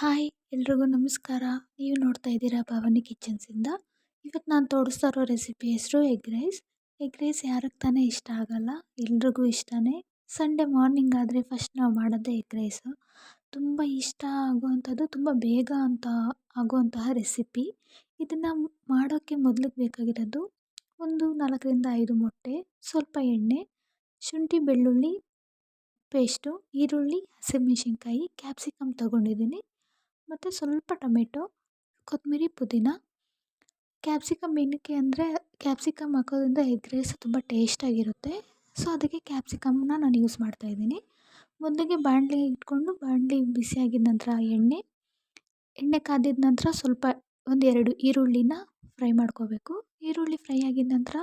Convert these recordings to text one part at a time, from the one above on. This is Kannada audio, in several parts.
ಹಾಯ್, ಎಲ್ರಿಗೂ ನಮಸ್ಕಾರ. ನೀವು ನೋಡ್ತಾ ಇದ್ದೀರಾ ಭವಾನಿ ಕಿಚನ್ಸಿಂದ ಇವತ್ತು ನಾನು ತೋರಿಸ್ತಾ ಇರೋ ರೆಸಿಪಿ ಹೆಸರು ಎಗ್ ರೈಸ್. ಎಗ್ ರೈಸ್ ಯಾರಿಗೆ ತಾನೇ ಇಷ್ಟ ಆಗಲ್ಲ, ಎಲ್ರಿಗೂ ಇಷ್ಟನೇ. ಸಂಡೇ ಮಾರ್ನಿಂಗ್ ಆದರೆ ಫಸ್ಟ್ ನಾವು ಮಾಡೋದೇ ಎಗ್ ರೈಸು. ತುಂಬ ಇಷ್ಟ ಆಗುವಂಥದ್ದು, ತುಂಬ ಬೇಗ ಅಂತ ಆಗುವಂತಹ ರೆಸಿಪಿ. ಇದನ್ನು ಮಾಡೋಕ್ಕೆ ಮೊದಲಿಗೆ ಬೇಕಾಗಿರೋದು ಒಂದು ನಾಲ್ಕರಿಂದ ಐದು ಮೊಟ್ಟೆ, ಸ್ವಲ್ಪ ಎಣ್ಣೆ, ಶುಂಠಿ, ಬೆಳ್ಳುಳ್ಳಿ ಪೇಸ್ಟು, ಈರುಳ್ಳಿ, ಹಸಿಮೆಣಸಿನ್ಕಾಯಿ, ಕ್ಯಾಪ್ಸಿಕಮ್ ತೊಗೊಂಡಿದ್ದೀನಿ. ಮತ್ತು ಸ್ವಲ್ಪ ಟೊಮೆಟೊ ಕೊತ್ತಂಬರಿ ಪುದೀನ, ಕ್ಯಾಪ್ಸಿಕಮ್ ಏನಕ್ಕೆ ಅಂದರೆ ಕ್ಯಾಪ್ಸಿಕಮ್ ಹಾಕೋದ್ರಿಂದ ಎಗ್ ರೈಸ್ ತುಂಬ ಟೇಸ್ಟಾಗಿರುತ್ತೆ. ಸೊ, ಅದಕ್ಕೆ ಕ್ಯಾಪ್ಸಿಕಮ್ನ ನಾನು ಯೂಸ್ ಮಾಡ್ತಾಯಿದ್ದೀನಿ ಮೊದಲಿಗೆ ಬಾಣಲಿ ಇಟ್ಕೊಂಡು ಬಾಣಲಿ ಬಿಸಿಯಾಗಿದ್ದ ನಂತರ ಎಣ್ಣೆ ಎಣ್ಣೆ ಕಾದಿದ ನಂತರ ಸ್ವಲ್ಪ ಒಂದೆರಡು ಈರುಳ್ಳಿನ ಫ್ರೈ ಮಾಡ್ಕೋಬೇಕು. ಈರುಳ್ಳಿ ಫ್ರೈ ಆಗಿದ ನಂತರ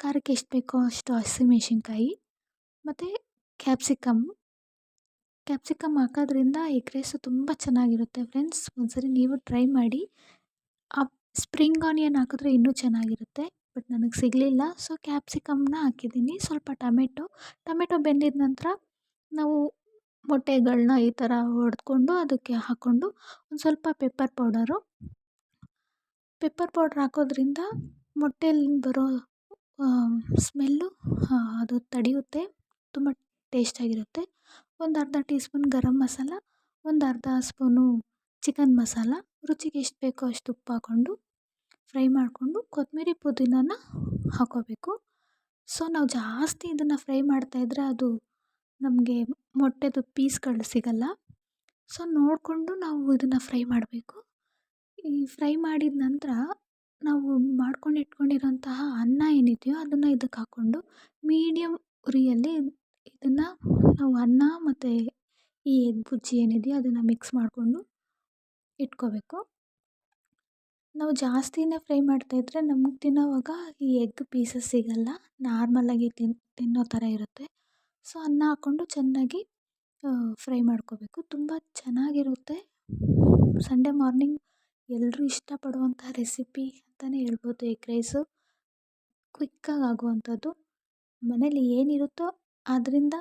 ಖಾರಕ್ಕೆ ಎಷ್ಟು ಬೇಕೋ ಅಷ್ಟು ಹಸಿಮೆಣ್ಸಿನ್ಕಾಯಿ, ಮತ್ತು ಕ್ಯಾಪ್ಸಿಕಮ್ ಕ್ಯಾಪ್ಸಿಕಮ್ ಹಾಕೋದ್ರಿಂದ ಎಗ್ ರೈಸು ತುಂಬ ಚೆನ್ನಾಗಿರುತ್ತೆ ಫ್ರೆಂಡ್ಸ್. ಒಂದ್ಸರಿ ನೀವು ಟ್ರೈ ಮಾಡಿ. ಆ ಸ್ಪ್ರಿಂಗ್ ಆನಿಯನ್ ಹಾಕಿದ್ರೆ ಇನ್ನೂ ಚೆನ್ನಾಗಿರುತ್ತೆ, ಬಟ್ ನನಗೆ ಸಿಗಲಿಲ್ಲ. ಸೊ, ಕ್ಯಾಪ್ಸಿಕಮ್ನ ಹಾಕಿದ್ದೀನಿ. ಸ್ವಲ್ಪ ಟಮೆಟೊ, ಟೊಮೆಟೊ ಬೆಂದಿದ ನಂತರ ನಾವು ಮೊಟ್ಟೆಗಳನ್ನ ಈ ಥರ ಹೊಡೆದ್ಕೊಂಡು ಅದಕ್ಕೆ ಹಾಕ್ಕೊಂಡು ಒಂದು ಸ್ವಲ್ಪ ಪೆಪ್ಪರ್ ಪೌಡರು. ಪೆಪ್ಪರ್ ಪೌಡ್ರ್ ಹಾಕೋದ್ರಿಂದ ಮೊಟ್ಟೆಯಲ್ಲಿ ಬರೋ ಸ್ಮೆಲ್ಲು ಅದು ತಡೆಯುತ್ತೆ. ತುಂಬ ಟೇಸ್ಟಾಗಿರುತ್ತೆ. ಒಂದು ಅರ್ಧ ಟೀ ಸ್ಪೂನ್ ಗರಂ ಮಸಾಲ, ಒಂದು ಅರ್ಧ ಸ್ಪೂನು ಚಿಕನ್ ಮಸಾಲ. ರುಚಿಗೆ ಎಷ್ಟು ಬೇಕೋ ಅಷ್ಟು ಉಪ್ಪು ಹಾಕ್ಕೊಂಡು ಫ್ರೈ ಮಾಡಿಕೊಂಡು ಕೊತ್ತಂಬರಿ ಪುದೀನಾನ ಹಾಕ್ಕೋಬೇಕು ಸೊ, ನಾವು ಜಾಸ್ತಿ ಇದನ್ನು ಫ್ರೈ ಮಾಡ್ತಾಯಿದ್ರೆ ಅದು ನಮಗೆ ಮೊಟ್ಟೆದು ಪೀಸ್ಗಳು ಸಿಗಲ್ಲ. ಸೊ, ನೋಡಿಕೊಂಡು ನಾವು ಇದನ್ನು ಫ್ರೈ ಮಾಡಬೇಕು. ಈ ಫ್ರೈ ಮಾಡಿದ ನಂತರ ನಾವು ಮಾಡ್ಕೊಂಡು ಇಟ್ಕೊಂಡಿರೋಂತಹ ಅನ್ನ ಏನಿದೆಯೋ ಅದನ್ನು ಇದಕ್ಕೆ ಹಾಕ್ಕೊಂಡು ಮೀಡಿಯಮ್ ಉರಿಯಲ್ಲಿ ಇದನ್ನು ನಾವು ಅನ್ನ ಮತ್ತು ಈ ಎಗ್ ಬುಜ್ಜಿ ಏನಿದೆಯೋ ಅದನ್ನು ಮಿಕ್ಸ್ ಮಾಡಿಕೊಂಡು ಇಟ್ಕೋಬೇಕು. ನಾವು ಜಾಸ್ತಿನೇ ಫ್ರೈ ಮಾಡ್ತಾಯಿದ್ರೆ ನಮ್ಗೆ ತಿನ್ನೋವಾಗ ಈ ಎಗ್ ಪೀಸಸ್ ಸಿಗೋಲ್ಲ. ನಾರ್ಮಲಾಗಿ ತಿನ್, ತಿನ್ನೋ ಥರ ಇರುತ್ತೆ. ಸೊ ಅನ್ನ ಹಾಕ್ಕೊಂಡು ಚೆನ್ನಾಗಿ ಫ್ರೈ ಮಾಡ್ಕೋಬೇಕು. ತುಂಬ ಚೆನ್ನಾಗಿರುತ್ತೆ. ಸಂಡೇ ಮಾರ್ನಿಂಗ್ ಎಲ್ಲರೂ ಇಷ್ಟಪಡುವಂಥ ರೆಸಿಪಿ ಅಂತಲೇ ಹೇಳ್ಬೋದು ಎಗ್ ರೈಸು ಕ್ವಿಕ್ಕಾಗಿ ಆಗುವಂಥದ್ದು. ಮನೇಲಿ ಏನಿರುತ್ತೋ ಅದರಿಂದ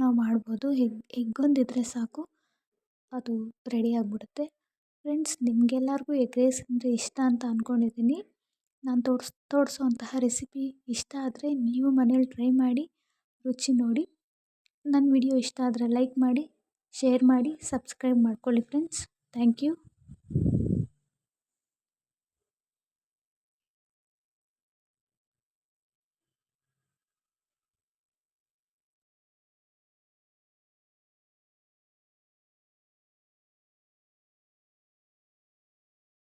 ನಾವು ಮಾಡ್ಬೋದು. ಎಗ್ ಎಗ್ ಒಂದಿದ್ರೆ ಸಾಕು. ಅದು ರೆಡಿ ಆಗಿಬಿಡುತ್ತೆ. ಫ್ರೆಂಡ್ಸ್ ನಿಮಗೆಲ್ಲರಿಗೂ ಎಗ್ ರೈಸ್ ಅಂದರೆ ಇಷ್ಟ ಅಂತ ಅಂದ್ಕೊಂಡಿದ್ದೀನಿ ನಾನು ತೋರ್ಸ್ ತೋರಿಸುವಂತಹ ರೆಸಿಪಿ ಇಷ್ಟ ಆದರೆ ನೀವು ಮನೇಲಿ ಟ್ರೈ ಮಾಡಿ, ರುಚಿ ನೋಡಿ. ನನ್ನ ವಿಡಿಯೋ ಇಷ್ಟ ಆದರೆ ಲೈಕ್ ಮಾಡಿ ಶೇರ್ ಮಾಡಿ ಸಬ್ಸ್ಕ್ರೈಬ್ ಮಾಡ್ಕೊಳ್ಳಿ ಫ್ರೆಂಡ್ಸ್ ಥ್ಯಾಂಕ್ ಯು